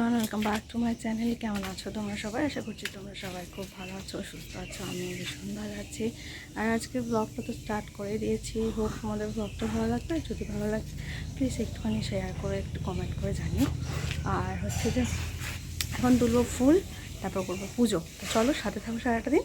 Welcome back to my channel কেমন আছো তোমরা সবাই? আশা করছি তোমরা সবাই খুব ভালো আছো, সুস্থ আছো আমি ভীষণ ভালো আছি। আর আজকে ব্লগটা তো স্টার্ট করে দিয়েছি। হোক তোমাদের ব্লগটা ভালো লাগবে যদি ভালো লাগে প্লিজ একটুখানি শেয়ার করে, একটু কমেন্ট করে জানি আর হচ্ছে যে, এখন তুলব ফুল, তারপর করব পুজো। তো চলো, সাথে থাকো সারাটা দিন।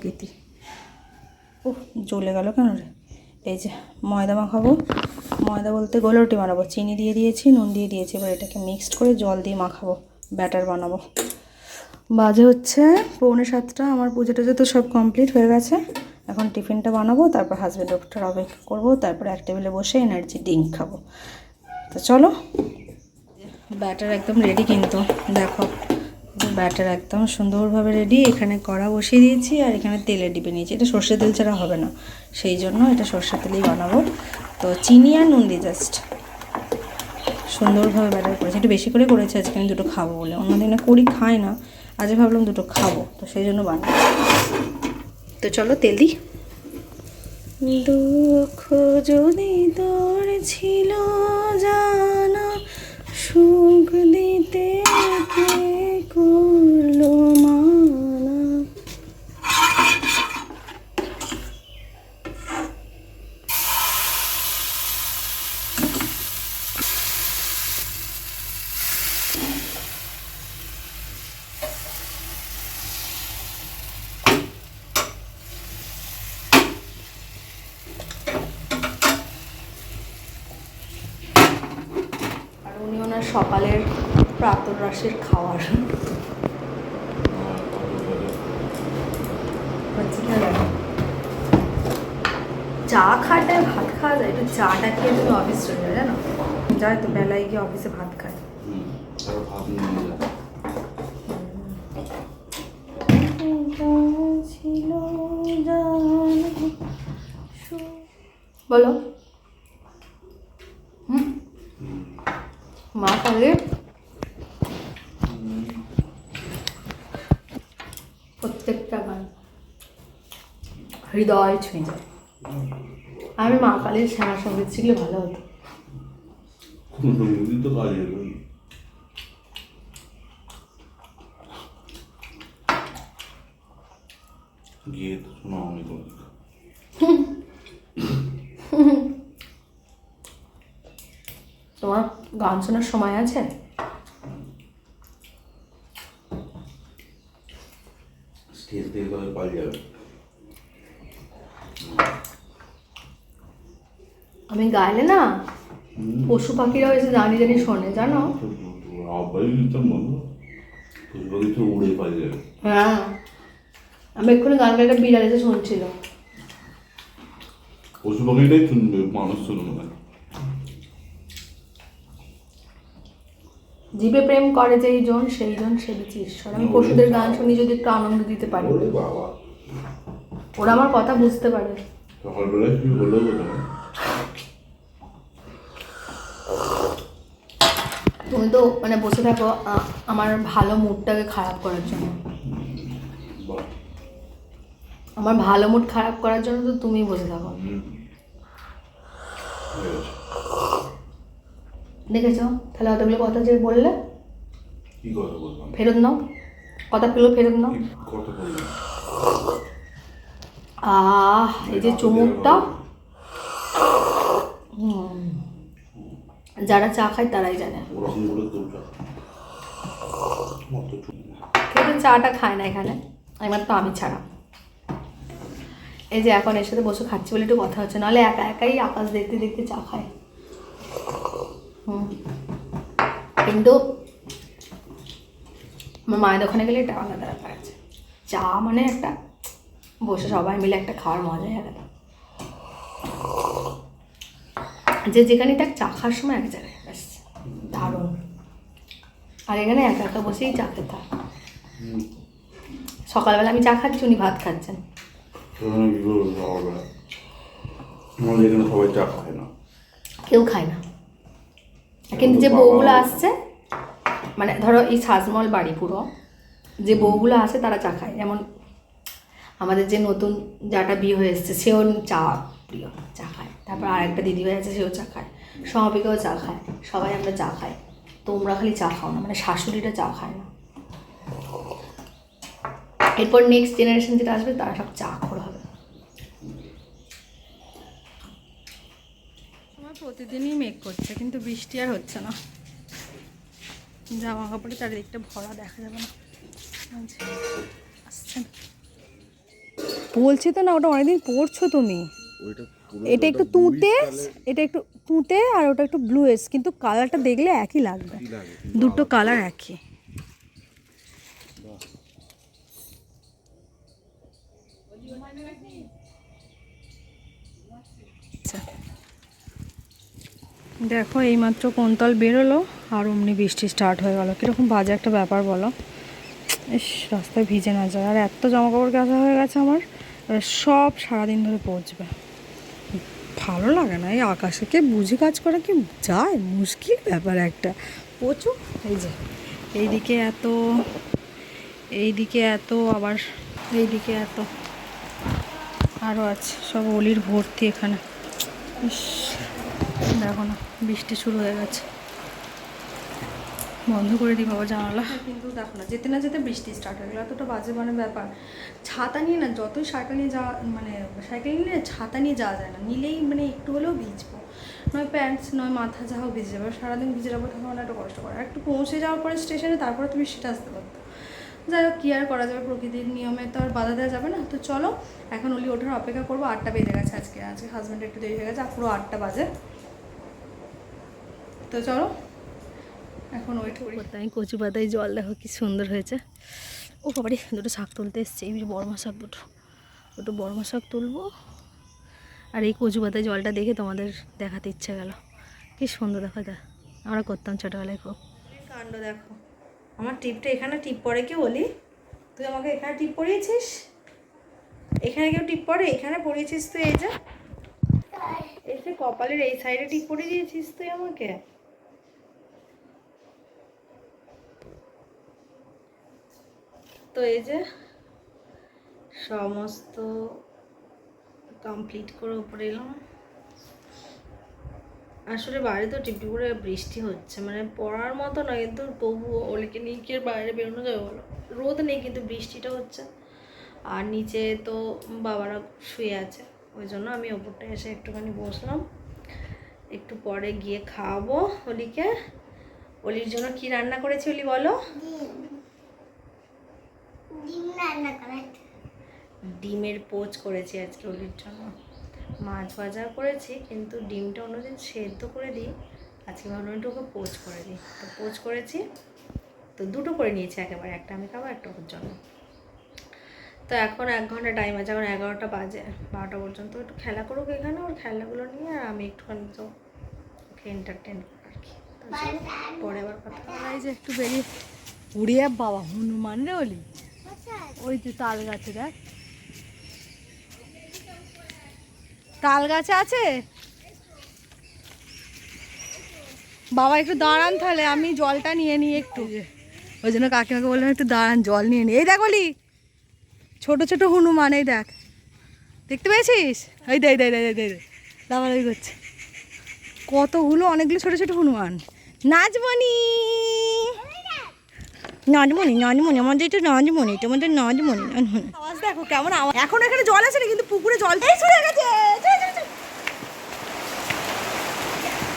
প্রকৃতি। ও জ্বলে গেল কেন রে? এই যে ময়দা মাখাবো। ময়দা বলতে গোলা রুটি বানাবো। চিনি দিয়ে দিয়েছি, নুন দিয়ে দিয়েছি, এবার এটাকে মিক্সড করে জল দিয়ে মাখাবো। ব্যাটার বানাবো। বাজে হচ্ছে পৌনে সাতটা। আমার পুজো টুজো তো সব কমপ্লিট হয়ে গেছে। এখন টিফিনটা বানাবো, তারপর হাজব্যান্ড ডক্টর অপেক্ষা করব, তারপর এক টেবিলে বসে এনার্জি ড্রিঙ্ক খাব। তো চলো, ব্যাটার একদম রেডি কিন্তু, দেখো। ব্যাটার, একদম সুন্দরভাবে রেডি এখানে কড়া বসিয়ে দিয়েছি আর এখানে তেলে ডিপে নিয়েছি। এটা সর্ষে তেল ছাড়া হবে না, সেই জন্য এটা সর্ষে তেলেই বানাবো। তো চিনি আর নুন দিয়ে জাস্ট সুন্দরভাবে ব্যাটার করেছি। একটু বেশি করে করেছি, আজকে আমি দুটো খাব বলে। অন্যদিনে করি, খাই না আজ ভাবলাম দুটো খাব, তো সেই জন্য বানাবো। তো চলো তেল দিই। দুঃখ যদি তোর ছিল জানা, সুখ দিতে কে করল মানা আর উনি ওনার সকালের প্রাতন রাশির খাওয়ার। চা খাটায় ভাত খাওয়া যায় একটু চাটা খেয়ে তুমি অফিস চলে যায়, জানো? যায় তো, বেলায় গিয়ে অফিসে ভাত খায় হুম, তারপর ভাত নিয়ে নিলাম। ছিল বলো হুম মা প্রত্যেকটা গান হৃদয় ছুঁয়ে যায়। আমি মা কালীর শ্যামা সংগীত শিখলে ভালো হতো। তো কাজ গিয়ে তো শোনা কোনো তোমার গান শোনার সময় আছে? স্টেজ যাবে। আমি গাইলে না পশু পাখিরাও এসে দাঁড়িয়ে দাঁড়িয়ে শোনে জানো? হ্যাঁ। আমি এক্ষুনি গান গাইটা বিড়াল এসে শুনছিল। পশু পাখিটাই শুনবে মানুষ শুনবে। না জীবে প্রেম করে যেই জন সেই জন সে বেঁচে ঈশ্বর। আমি পশুদের গান শুনি যদি একটু আনন্দ দিতে পারি। ওরা আমার কথা বুঝতে পারে। সকালবেলায় কি হলো তুমি তো মানে বসে থাকো আমার ভালো মুডটাকে খারাপ করার জন্য। আমার ভালো মুড খারাপ করার জন্য তো তুমি বসে থাকো হুম। হয়ে গেছে। দেখেছ? তাহলে অতগুলো কথা যে বললে? ফেরত নাও। কথাগুলো ফেরত নাও? আহ এই যে চুমুকটা। যারা চা খায় তারাই জানে। মতো চাটা খাই না এখানে। আমার তো আমি ছাড়া। এই যে এখন এর সাথে বসে খাচ্ছি বলে একটু কথা হচ্ছে। নাহলে একা একাই আকাশ দেখতে দেখতে চা খায়। কিন্তু আমার মায়ের দোকানে গেলে এটা আলাদা ব্যাপার আছে। চা মানে একটা বসে সবাই মিলে একটা খাওয়ার মজাই আলাদা। যে যেখানে থাক চা খাওয়ার সময় এক জায়গায় ব্যাস দারুণ। আর এখানে একা একা বসেই চা খেতে সকালবেলা আমি চা খাচ্ছি উনি ভাত খাচ্ছেন। সেখানে কি করব সকালবেলা। আমাদের এখানে সবাই চা খায় না। কেউ খায় না। কিন্তু যে বউগুলো আসছে মানে ধরো এই সাজমল বাড়ি পুরো যে বউগুলো আসে তারা চা খায়। যেমন আমাদের যে নতুন যাটা বিয়ে হয়ে এসছে সেও চা প্রিয় চা খায়। তারপর আর একটা দিদি হয়ে আছে সেও চা খায়। সমাপিকাও চা খায়। সবাই আমরা চা খাই। তোমরা খালি চা খাও না মানে শাশুড়িটা চা খায় না। এরপর নেক্সট জেনারেশন যেটা আসবে তারা সব চা খোর হবে আমার প্রতিদিনই মেঘ করছে কিন্তু বৃষ্টি আর হচ্ছে না। জামা কাপড়ে চারিদিকটা ভরা দেখা যাবে না। আসছে না। বলছি তো না ওটা অনেকদিন পড়ছো তুমি। এটা একটু তুঁতে এটা একটু তুঁতে আর ওটা একটু ব্লু এস কিন্তু কালারটা দেখলে একই লাগবে। দুটো কালার একই। দেখো, এইমাত্র কোনতল বেরোলো আর অমনি বৃষ্টি স্টার্ট হয়ে গেলো। কীরকম বাজে একটা ব্যাপার বলো। ইস, রাস্তায় ভিজে না যায়। আর এত জামা কাপড় কাচা হয়ে গেছে আমার সব সারাদিন ধরে পচবে। ভালো লাগে না, এই আকাশে কে বুঝে কাজ করা, কি যায়? মুশকিল ব্যাপার একটা। প্রচুর এই যে, এইদিকে এত এইদিকে এত, আবার এইদিকে এত। আরও আছে, সব অলির ভর্তি এখানে। ইস, দেখো না। বৃষ্টি শুরু হয়ে গেছে। বন্ধ করে দিই বাবা জানালা। কিন্তু দেখো না, যেতে না যেতে বৃষ্টি স্টার্ট হয়ে গেলো। এতটা বাজে মানে ব্যাপার। ছাতা নিয়ে না, যতই সাইকেল নিয়ে যাওয়া মানে সাইকেল নিয়ে ছাতা নিয়ে যাওয়া যায় না। নিলেই মানে একটু হলেও ভিজবো। নয় প্যান্টস নয় মাথা যা হোক ভিজে যাবে। সারাদিন ভিজে যাব তখন একটা কষ্ট করে। একটু পৌঁছে যাওয়ার পরে স্টেশনে তারপরে তুমি সেটা আসতে পারতো। যাই হোক, কী আর করা যাবে? প্রকৃতির নিয়মে তো আর বাধা দেওয়া যাবে না। তো চলো, এখন ওলি ওঠার অপেক্ষা করব। আটটা বেজে গেছে আজকে। আজকে হাজব্যান্ড একটু দেরি হয়ে গেছে পুরো আটটা বাজে। তো চলো। এখন ওয়েট করি। আমি কচু পাতায় জল দেখো কি সুন্দর হয়েছে। ও বাবারে দুটো শাক তুলতে এসছে এই যে বর্মা শাক দুটো। দুটো বর্মা শাক তুলবো। আর এই কচু পাতায় জলটা দেখে তোমাদের দেখাতে ইচ্ছে গেল। কি সুন্দর দেখো এটা। আমরা করতাম ছোটোবেলায় খুব। কাণ্ড দেখো। আমার টিপটা এখানে টিপ পরে কি বলি? তুই আমাকে এখানে টিপ পরিয়েছিস এখানে কেউ টিপ পরে এখানে পরিয়েছিস তুই এই যে? এসে কপালের এই সাইডে টিপ পরিয়ে দিয়েছিস তুই আমাকে? তো এই যে সমস্ত কমপ্লিট করে উপরে এলাম। আসলে বাইরে তো টিপটি করে বৃষ্টি হচ্ছে মানে পড়ার মতো না, কিন্তু তবু ওলিকে নিয়ে বাইরে বেরোনো যাবে বলো? রোদ নেই, কিন্তু বৃষ্টিটা হচ্ছে। আর নিচে তো বাবারা শুয়ে আছে, ওই জন্য আমি ওপরটা এসে একটুখানি বসলাম। একটু পরে গিয়ে খাওয়াবো অলিকে অলির জন্য কি রান্না করেছি অলি বলো? ডিমের পোচ করেছি আজকে অলির জন্য। মাছ ভাজা করেছি কিন্তু ডিমটা অন্যদিন সেদ্ধ করে দিই। আজকে ভাবলাম একটু ওকে পোচ করে দিই। তো পোচ করেছি তো দুটো করে নিয়েছি একেবারে একটা আমি খাব একটা ওর জন্য। তো এখন এক ঘণ্টা টাইম আছে এখন এগারোটা বাজে বারোটা পর্যন্ত একটু খেলা করুক এখানে ওর খেলাগুলো নিয়ে আর আমি একটুখানি তো ওকে এন্টারটেন আর কি। পরে আবার কথা হবে। যে একটু বেরিয়ে উড়িয়ে বাবা হনুমান রে ওলি। ওই যে তাল গাছে দেখ। তাল গাছে আছে? বাবা, একটু দাঁড়ান তাহলে, আমি জলটা নিয়ে নিই একটু। ওই জন্য কাকিমাকে বললাম, একটু দাঁড়ান, জল নিয়ে নিই। এই দেখ ওলি ছোট ছোট হনুমান, এই দেখ। দেখতে পেয়েছিস? এই দে দে দে দে দাবাদাবি করছে। কতগুলো, অনেকগুলো ছোট ছোট হনুমান। নাচমণি নাচমণি নাচমণি আমাদের এটা নাচমণি তোমাদের নাচমণি নাচমণি আওয়াজ দেখো কেমন আওয়াজ। এখন এখানে জল আছে না কিন্তু পুকুরে জল এই শুরু হয়ে গেছে চল, চল, চল।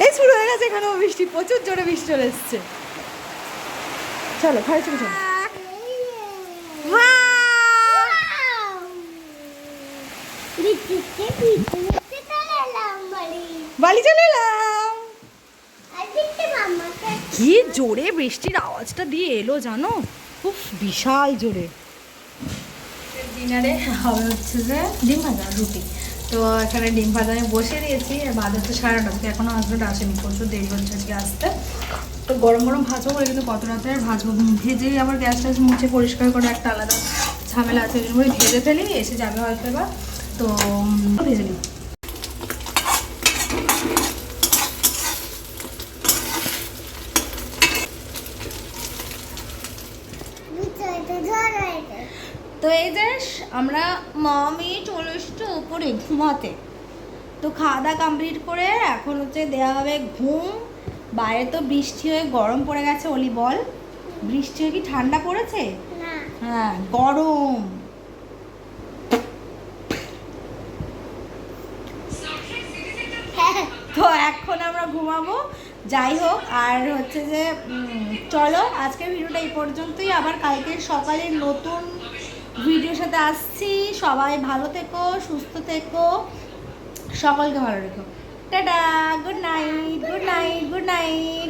এই শুরু হয়ে গেছে এখানেও বৃষ্টি প্রচুর জোরে বৃষ্টি চলে এসছে। চলো ঘরে চলে চলো। বাড়ি চলে এলাম। কি জোরে বৃষ্টির আওয়াজটা দিয়ে এলো জানো? খুব বিশাল জোরে। ডিনারে হবে হচ্ছে যে ডিম ভাজা, রুটি। তো এখানে ডিম ভাজা আমি বসে দিয়েছি আর বাজে তো সাড়ে নটা এখনও হাজব্যান্ড আসেনি, প্রচুর দেরি হচ্ছে আজকে আসতে। তো গরম গরম ভাজবো বলে কিন্তু কত রাতে আর ভাজবো ভেজেই আবার গ্যাস ট্যাস মুছে পরিষ্কার করে একটা আলাদা ঝামেলা আছে, ওই ভেজে ফেলি, এসে যাবে হয়তো এবার। তো ভেজে নিই। তো এই যে আমরা মামি চলে এসছে উপরে ঘুমাতে। তো খাওয়া দাওয়া কমপ্লিট করে এখন হচ্ছে দেওয়া হবে ঘুম। বাইরে তো বৃষ্টি হয়ে গরম পড়ে গেছে অলি বল। বৃষ্টি হয়ে কি ঠান্ডা পড়েছে? হ্যাঁ গরম। তো এখন আমরা ঘুমাবো। যাই হোক আর হচ্ছে যে চলো আজকের ভিডিওটা এই পর্যন্তই। আবার কালকে সকালে নতুন ভিডিওর সাথে আসছি। সবাই ভালো থেকো, সুস্থ থেকো। সকলকে ভালো রেখো। Tata good night good night good night